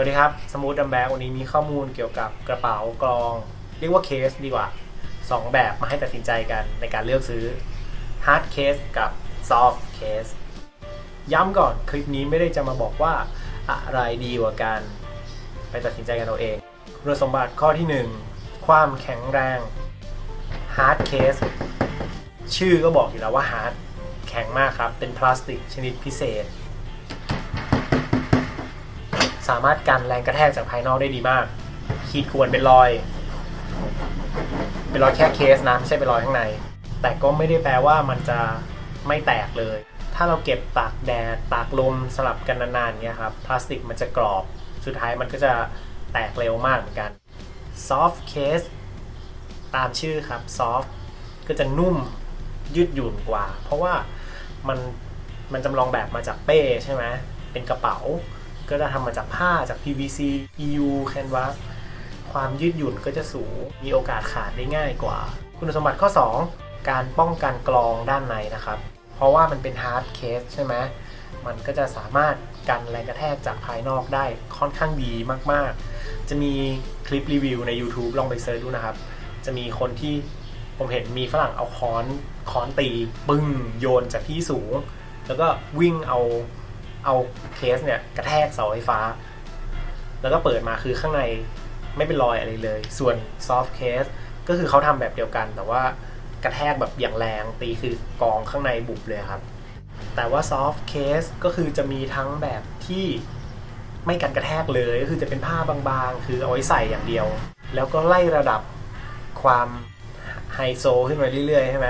วัสดีครับ สมูทดัมแบกวันนี้มีข้อมูลเกี่ยวกับกระเป๋ากรอง เรียกว่าเคสดีกว่า 2 แบบมาให้ตัดสินใจกันในการเลือกซื้อ Hard Case กับ Soft Case ย้ำก่อนคลิปนี้ไม่ได้จะมาบอกว่าอะไรดีกว่ากันไปตัดสินใจกันเอาเอง คุณสมบัติข้อที่ 1 ความแข็งแรง Hard Case ชื่อก็บอกอยู่แล้วว่า Hard แข็งมากครับ เป็นพลาสติกชนิดพิเศษ สามารถกันแรงกระแทกจากภายนอกได้ดีมาก ขีดข่วนเป็นรอย เป็นรอยแค่เคสนะไม่ใช่เป็นรอยข้างใน แต่ก็ไม่ได้แปลว่ามันจะไม่แตกเลย ถ้าเราเก็บตากแดดตากลมสลับกันนานๆเนี่ยครับพลาสติกมันจะกรอบ สุดท้ายมันก็จะแตกเร็วมากเหมือนกัน soft case ตามชื่อครับ soft ก็จะนุ่มยืดหยุ่นกว่า เพราะว่ามันมันจำลองแบบมาจากเป้ใช่ไหมเป็นกระเป๋า ก็จะทำมาจากผ้าจาก PVC EU Canvas ความยืดหยุ่นก็จะสูง มีโอกาสขาดได้ง่ายกว่า คุณสมบัติข้อ 2 การป้องกันกรองด้านในนะครับ เพราะว่ามันเป็น hard case ใช่ไหมมันก็จะสามารถกันแรงกระแทกจากภายนอกได้ค่อนข้างดีมากๆ จะมีคลิปรีวิวใน YouTube ลองไปเซิร์ชดูนะครับ จะมีคนที่ผมเห็นมีฝรั่งเอาค้อนค้อนตี ปึ้งโยนจากที่สูง แล้วก็วิ่งเอา เอาเคสเนี่ยกระแทกเสาไฟฟ้า แล้วก็เปิดมาคือข้างในไม่เป็นรอยอะไรเลย ส่วน soft case ก็คือเขาทำแบบเดียวกัน แต่ว่ากระแทกแบบอย่างแรงตีคือกองข้างในบุบเลยครับ แต่ว่า soft case ก็คือจะมีทั้งแบบที่ไม่กันกระแทกเลยก็คือจะเป็นผ้าบางๆ คือเอาไว้ใส่อย่างเดียว แล้วก็ไล่ระดับความไฮโซขึ้นมาเรื่อยๆใช่ไหม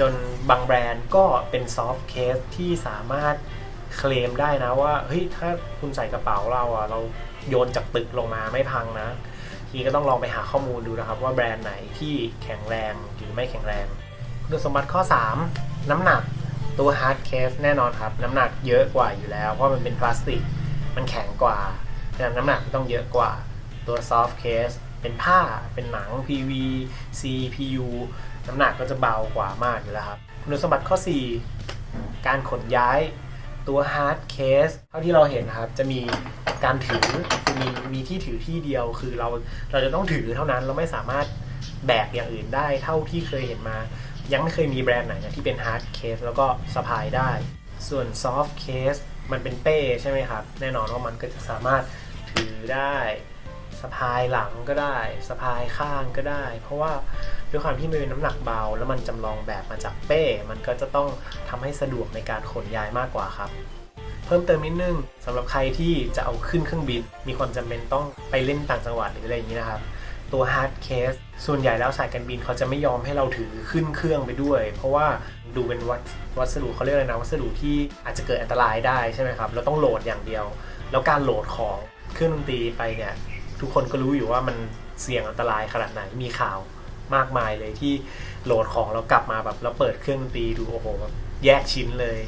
จนบางแบรนด์ก็เป็น soft case ที่สามารถ เคลมได้นะว่าเฮ้ยถ้าคุณใส่กระเป๋าเราอะเราโยนจากตึกลงมาไม่พังนะ ทีก็ต้องลองไปหาข้อมูลดูนะครับ ว่าแบรนด์ไหนที่แข็งแรงหรือไม่แข็งแรงคุณสมบัติข้อ 3 น้ำหนักตัว hard case แน่นอนครับ น้ำหนักเยอะกว่าอยู่แล้ว เพราะมันเป็นพลาสติก มันแข็งกว่าดังนั้นน้ำหนักต้องเยอะกว่าตัว soft case เป็นผ้าเป็นหนัง PV CPU น้ำหนักก็จะเบากว่ามากอยู่แล้วครับ คุณสมบัติข้อ 4 การขนย้าย ตัว hard case เท่าที่เราเห็นครับ จะมีการถือคือมีมีที่ถือที่เดียว คือเราเราจะต้องถือเท่านั้นเราไม่สามารถแบกอย่างอื่นได้เท่าที่เคยเห็นมา ยังไม่เคยมีแบรนด์ไหนนะที่เป็น hard case แล้วก็สะพายได้ ส่วน soft case มันเป็นเป้ใช่ไหมครับ แน่นอนว่ามันก็จะสามารถถือได้ สะพายหลังก็ได้สะพายข้างก็ได้ เพราะว่าด้วยความที่มันเป็นน้ำหนักเบา แล้วมันจำลองแบบมาจากเป้ มันก็จะต้องทำให้สะดวกในการขนย้ายมากกว่าครับ เพิ่มเติมนิดนึงสำหรับใครที่จะเอาขึ้นเครื่องบิน มีความจำเป็นต้องไปเล่นต่างจังหวัดหรืออะไรอย่างนี้นะครับ ตัว hard case ส่วนใหญ่แล้วสายการบินเขาจะไม่ยอมให้เราถือขึ้นเครื่องไปด้วย เพราะว่าดูเป็นวัสวัสดุเขาเรียกอะไรนะวัสดุที่อาจจะเกิดอันตรายได้ใช่ไหมครับเราต้องโหลดอย่างเดียว แล้วการโหลดของเครื่องดนตรีไปเนี่ย ทุกคนก็รู้อยู่ว่ามันเสี่ยงอันตรายขนาดไหนมีข่าวมากมายเลยที่โหลดของแล้วกลับมาแบบแล้วเปิดเครื่องดนตรีดูโอ้โหแบบแยกชิ้นเลย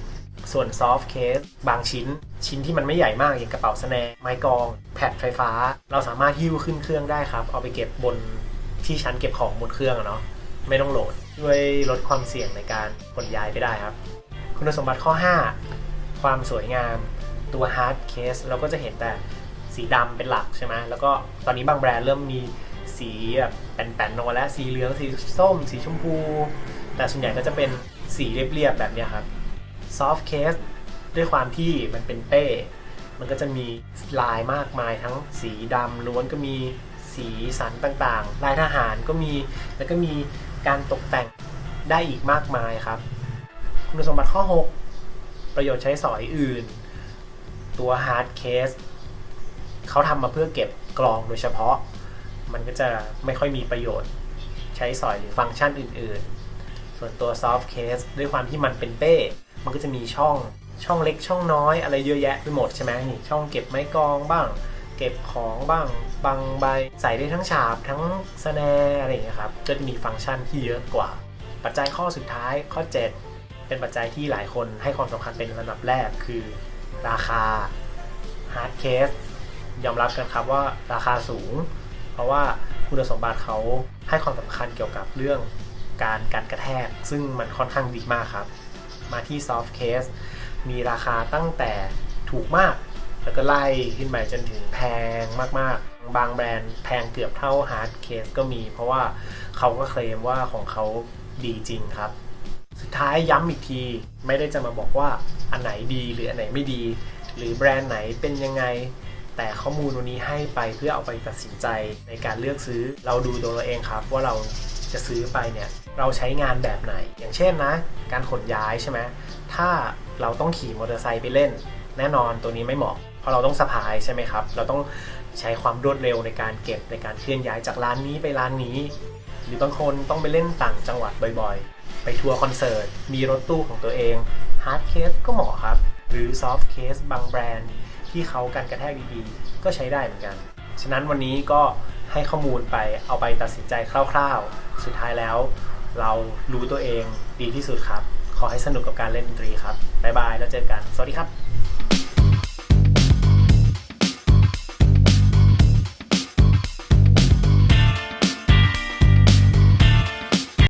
ส่วน soft case บางชิ้น ชิ้นที่มันไม่ใหญ่มากอย่างกระเป๋าสแนไม้กอง แผ่นไฟฟ้า เราสามารถหิ้วขึ้นเครื่องได้ครับ เอาไปเก็บบนที่ชั้นเก็บของบนเครื่องอะเนาะไม่ต้องโหลดช่วยลดความเสี่ยงในการขนย้ายไปได้ครับ คุณสมบัติข้อ 5 ความสวยงามตัว hard case เราก็จะเห็นแต่ สีดำเป็นหลักใช่ไหมแล้วก็ตอนนี้บางแบรนด์เริ่มมีสีแบบแป่นๆลงมาแล้วสีเหลืองสีส้ม สีชมพู แต่ส่วนใหญ่ก็จะเป็นสีเรียบๆแบบนี้ครับ soft case ด้วยความที่มันเป็นเป้ มันก็จะมีลายมากมายทั้งสีดำล้วนก็มีสีสันต่างๆ ลายทหารก็มี แล้วก็มีการตกแต่งได้อีกมากมายครับ คุณสมบัติข้อ 6 ประโยชน์ใช้สอยอื่น ตัว hard case เขาทำมาเพื่อเก็บกรองโดยเฉพาะ มันก็จะไม่ค่อยมีประโยชน์ ใช้สอยหรือฟังก์ชันอื่น ๆ ส่วนตัว soft case ด้วยความที่มันเป็นเป้ มันก็จะมีช่องช่องเล็กช่องน้อยอะไรเยอะแยะไปหมดใช่ไหมนี่ช่องเก็บไม้กองบ้าง เก็บของบ้างบางใบใส่ได้ทั้งฉาบทั้งสแนอะไรอย่างเงี้ยครับก็จะมีฟังก์ชันที่เยอะกว่า ปัจจัยข้อสุดท้ายข้อ 7 เป็นปัจจัยที่หลายคนให้ความสำคัญเป็นลำดับแรกคือราคา hard case ยอมรับกันครับว่าราคาสูง เพราะว่าคุณสมบัติเขาให้ความสำคัญเกี่ยวกับเรื่องการการกระแทก ซึ่งมันค่อนข้างดีมากครับ มาที่ soft case มีราคาตั้งแต่ถูกมาก แล้วก็ไล่ขึ้นไปจนถึงแพงมากๆ บางแบรนด์แพงเกือบเท่าฮาร์ดเคสก็มี เพราะว่าเขาก็เคลมว่าของเขาดีจริงครับ สุดท้ายย้ำอีกทีไม่ได้จะมาบอกว่าอันไหนดีหรืออันไหนไม่ดี หรือแบรนด์ไหนเป็นยังไง แต่ข้อมูลวันนี้ให้ไปเพื่อเอาไปตัดสินใจในการเลือกซื้อเราดูตัวเราเองครับว่าเราจะซื้อไปเนี่ยเราใช้งานแบบไหน อย่างเช่นนะ การขนย้ายใช่ไหมถ้าเราต้องขี่มอเตอร์ไซค์ไปเล่น แน่นอนตัวนี้ไม่เหมาะ เพราะเราต้องสะพายใช่ไหมครับ เราต้องใช้ความรวดเร็วในการเก็บในการเคลื่อนย้ายจากร้านนี้ไปร้านนี้ หรือบางคนต้องไปเล่นต่างจังหวัดบ่อยๆ ไปทัวร์คอนเสิร์ตมีรถตู้ของตัวเองฮาร์ดเคสก็เหมาะครับ หรือซอฟต์เคสบางแบรนด์ ที่เขากันกระแทกดีๆ ก็ใช้ได้เหมือนกัน ฉะนั้นวันนี้ก็ให้ข้อมูลไปเอาไปตัดสินใจคร่าว ๆ สุดท้ายแล้ว เรารู้ตัวเองดีที่สุดครับ ขอให้สนุกกับการเล่นดนตรีครับ บ๊ายบาย แล้วเจอกัน สวัสดีครับ